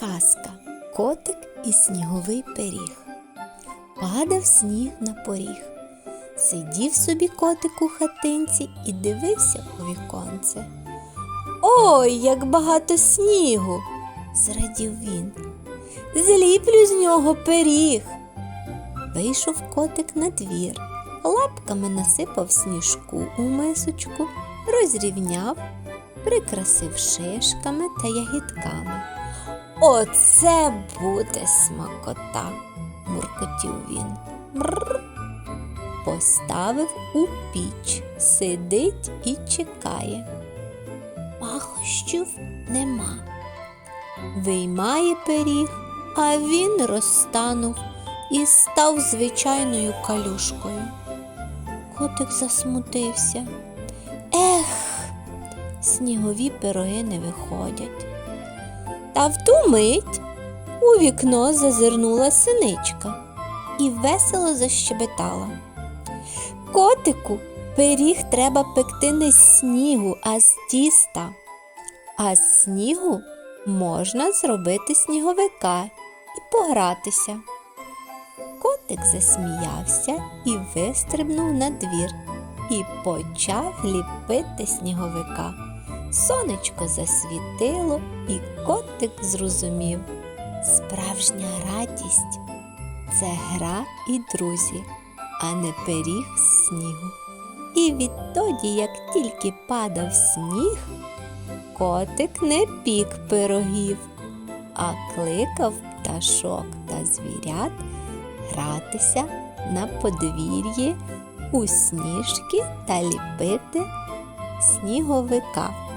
Казка Котик і сніговий пиріг. Падав сніг на поріг. Сидів собі котик у хатинці і дивився у віконце. Ой, як багато снігу! зрадів він. Зліплю з нього пиріг. Вийшов котик на двір, лапками насипав сніжку у мисочку, розрівняв, прикрасив шишками та ягідками. Оце буде смакота, муркотів він. Мрр. Поставив у піч, сидить і чекає. Пахощів нема. Виймає пиріг, а він розтанув і став звичайною калюшкою. Котик засмутився. Снігові пироги не виходять. Та в ту мить у вікно зазирнула синичка і весело защебетала. Котику, пиріг треба пекти не з снігу, а з тіста. А з снігу можна зробити сніговика і погратися. Котик засміявся і вистрибнув на двір і почав ліпити сніговика. Сонечко засвітило, і котик зрозумів. Справжня радість це гра і друзі, а не пиріг з снігу. І відтоді, як тільки падав сніг, котик не пік пирогів, а кликав пташок та звірят гратися на подвір'ї у сніжки та ліпити сніговика.